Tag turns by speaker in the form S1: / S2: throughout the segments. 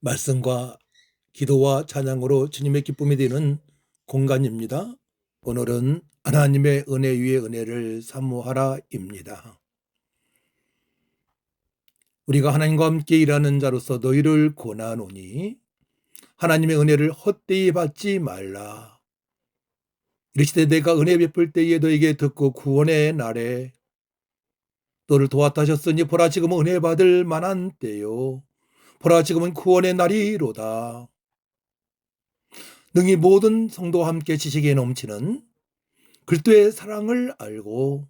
S1: 말씀과 기도와 찬양으로 주님의 기쁨이 되는 공간입니다. 오늘은 하나님의 은혜 위에 은혜를 사모하라입니다. 우리가 하나님과 함께 일하는 자로서 너희를 권하노니 하나님의 은혜를 헛되이 받지 말라. 이르시되 내가 은혜 베풀 때에 너에게 듣고 구원의 날에 너를 도왔다 하셨으니 보라 지금 은혜 받을 만한 때요. 보라 지금은 구원의 날이로다. 능히 모든 성도와 함께 지식에 넘치는 글도의 사랑을 알고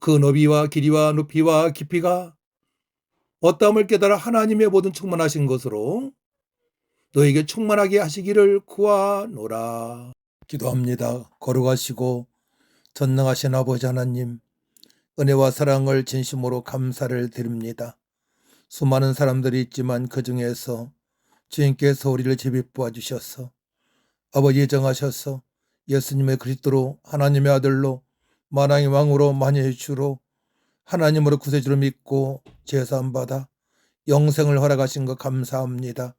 S1: 그 너비와 길이와 높이와 깊이가 어떠함을 깨달아 하나님의 모든 충만하신 것으로 너에게 충만하게 하시기를 구하노라. 기도합니다. 거룩하시고 전능하신 아버지 하나님, 은혜와 사랑을 진심으로 감사를 드립니다. 수많은 사람들이 있지만 그 중에서 주님께서 우리를 제비부어 주셔서 아버지 정하셔서 예수님의 그리스도로 하나님의 아들로 만왕의 왕으로 만유의 주로 하나님으로 구세주를 믿고 제사함 받아 영생을 허락하신 것 감사합니다.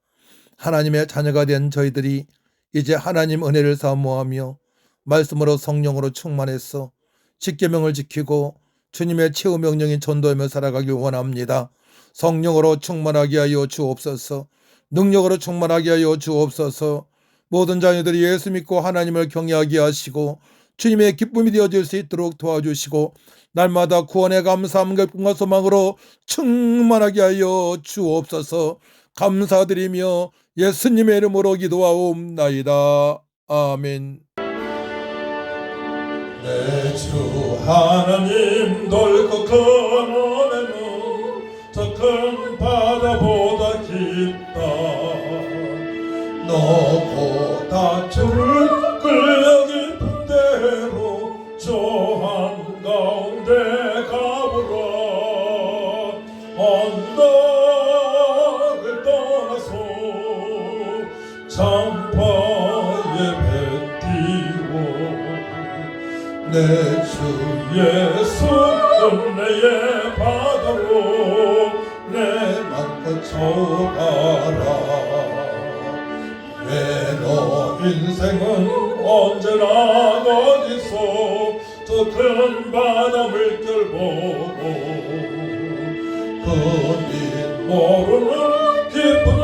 S1: 하나님의 자녀가 된 저희들이 이제 하나님 은혜를 사모하며 말씀으로 성령으로 충만해서 직계명을 지키고 주님의 최후 명령인 전도하며 살아가길 원합니다. 성령으로 충만하게 하여 주옵소서. 능력으로 충만하게 하여 주옵소서. 모든 자녀들이 예수 믿고 하나님을 경외하게 하시고 주님의 기쁨이 되어질 수 있도록 도와주시고 날마다 구원의 감사함과 기쁨과 소망으로 충만하게 하여 주옵소서. 감사드리며 예수님의 이름으로 기도하옵나이다. 아멘.
S2: 내 주 하나님 넓고 큰 은혜는 저 큰 바다보다 깊다. 너고 다투를 내주 예수 은혜의 바다로 내 맘껏 쳐가라. 왜너 인생은 언제나 어디서 저큰 바다 물결 보고 그빛 모르는 깊은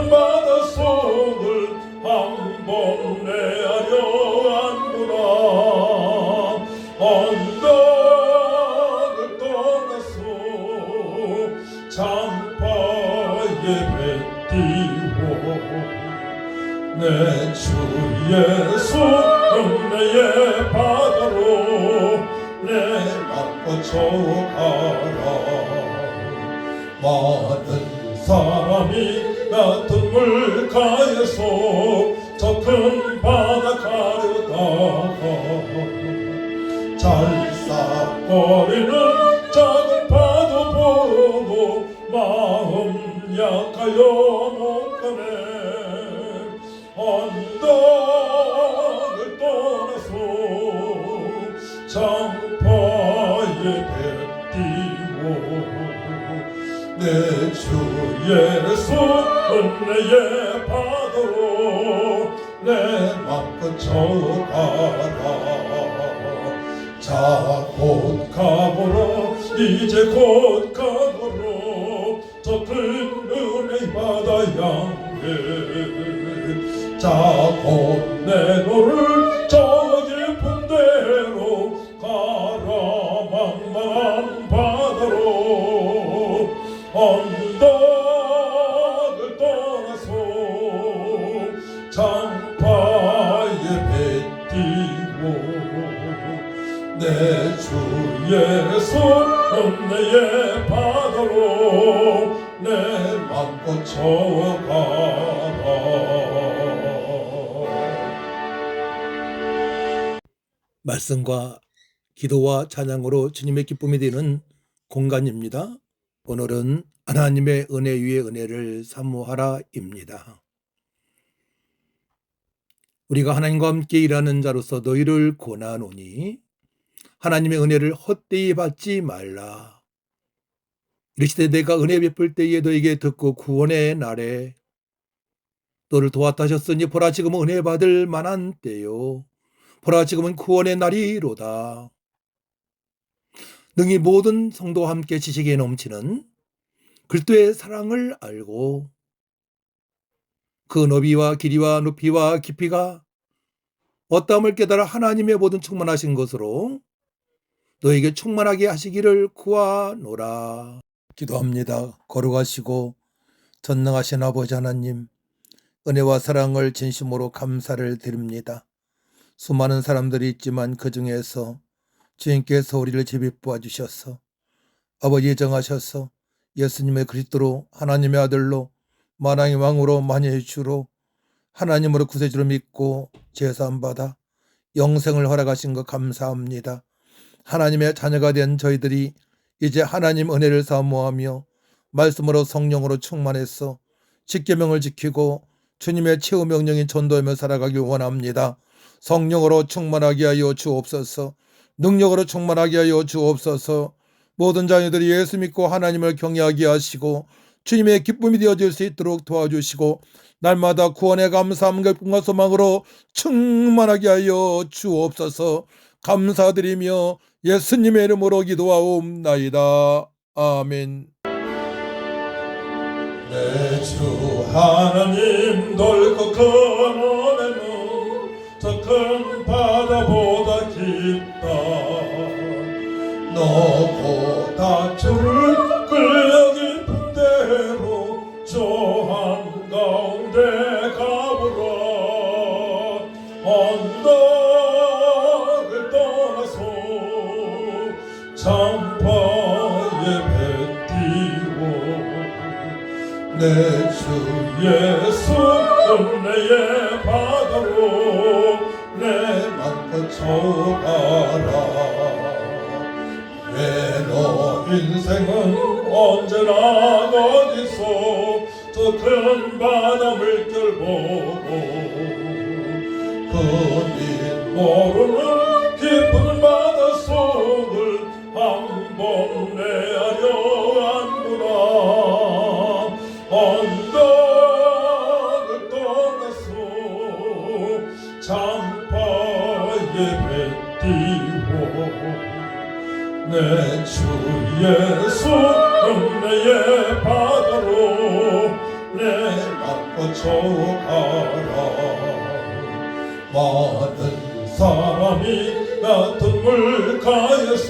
S2: 내주 예수 은혜의 바다로 내 맘껏 쳐가라. 많은 사람이 같은 물가에서 저 큰 바다 가려다가 잘싹거리는 작은 파도 보고 마음 약하여 못 가네 언덕을 떠나서 장파에 배 띄워 내주 예수 은혜의 바다로 내 맘껏 쳐가라. 자곧 가보라. 이제 곧 가보라. 저 큰 은혜의 바다 향해 내 너를 저 깊은 데로 가라 망망한 바다로 언덕을 떠나서 장파에 배 띄워 내주 예수 은혜의 바다로 내 맘껏 쳐가라
S1: 말씀과 기도와 찬양으로 주님의 기쁨이 되는 공간입니다. 오늘은 하나님의 은혜 위에 은혜를 사모하라입니다. 우리가 하나님과 함께 일하는 자로서 너희를 권하노니 하나님의 은혜를 헛되이 받지 말라. 이르시되 내가 은혜 베풀 때에 너에게 듣고 구원의 날에 너를 도왔다 하셨으니 보라 지금은 은혜 받을 만한 때요 보라 지금은 구원의 날이로다 능히 모든 성도와 함께 지식에 넘치는 그리스도의 사랑을 알고 그 너비와 길이와 높이와 깊이가 어떠함을 깨달아 하나님의 모든 충만하신 것으로 너에게 충만하게 하시기를 구하노라. 기도합니다. 거룩하시고 전능하신 아버지 하나님, 은혜와 사랑을 진심으로 감사를 드립니다. 수많은 사람들이 있지만 그 중에서 주님께서 우리를 제비뽑아 주셔서 아버지 정하셔서 예수님의 그리스도로 하나님의 아들로 만왕의 왕으로 만유의 주로 하나님으로 구세주로 믿고 제사함 받아 영생을 허락하신 것 감사합니다. 하나님의 자녀가 된 저희들이 이제 하나님 은혜를 사모하며 말씀으로 성령으로 충만해서 십계명을 지키고 주님의 최후 명령인 전도하며 살아가길 원합니다. 성령으로 충만하게 하여 주옵소서. 능력으로 충만하게 하여 주옵소서. 모든 자녀들이 예수 믿고 하나님을 경외하게 하시고 주님의 기쁨이 되어질 수 있도록 도와주시고 날마다 구원의 감사함과 기쁨과 소망으로 충만하게 하여 주옵소서 감사드리며 예수님의 이름으로 기도하옵나이다. 아멘.
S2: 내 주 하나님 큰 은혜는 저큰 바다보다 깊다. 너보다 주를 끌려 깊은 대로 저 한가운데 가보라. 언덕을 떠나서 배 띄워 내주 예수 은혜의 바다로 쳐가라 왜너 인생은 언제나 어디서 저 큰 바다 물결 보고 그빛 모르는 깊은 바다 속을 한번 내하려 안구나. 언덕을 떠나서 배 띄워 내주 예수 은혜의 바다로 내 쳐가라. 많은 사람이 같은 물가에서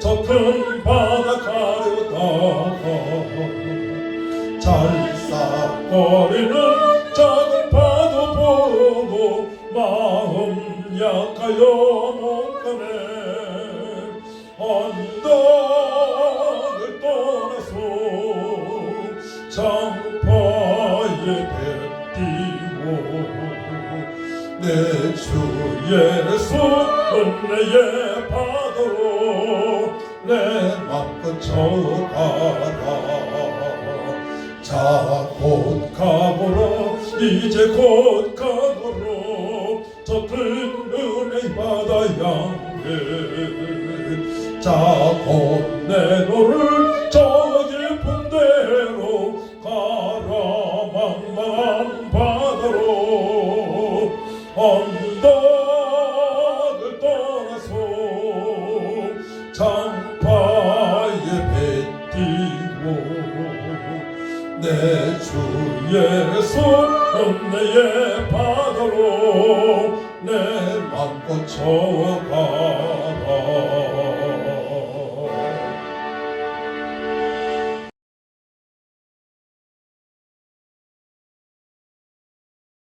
S2: 저 큰 바다 가려다가 잘싹거리 언덕을 떠나서 장파에 배 띄워 내주 예수 은혜의 바다로 내 맘껏 쳐가라. 자곧 가보라 이제 곧 가보라 저큰 은혜의 바다 향해 내 너를 저 깊은 데로 가라 망망한 바다로 언덕을 떠나서 장파에 배 띄워 내주 예수 은혜의 바다로 내 맘껏 쳐가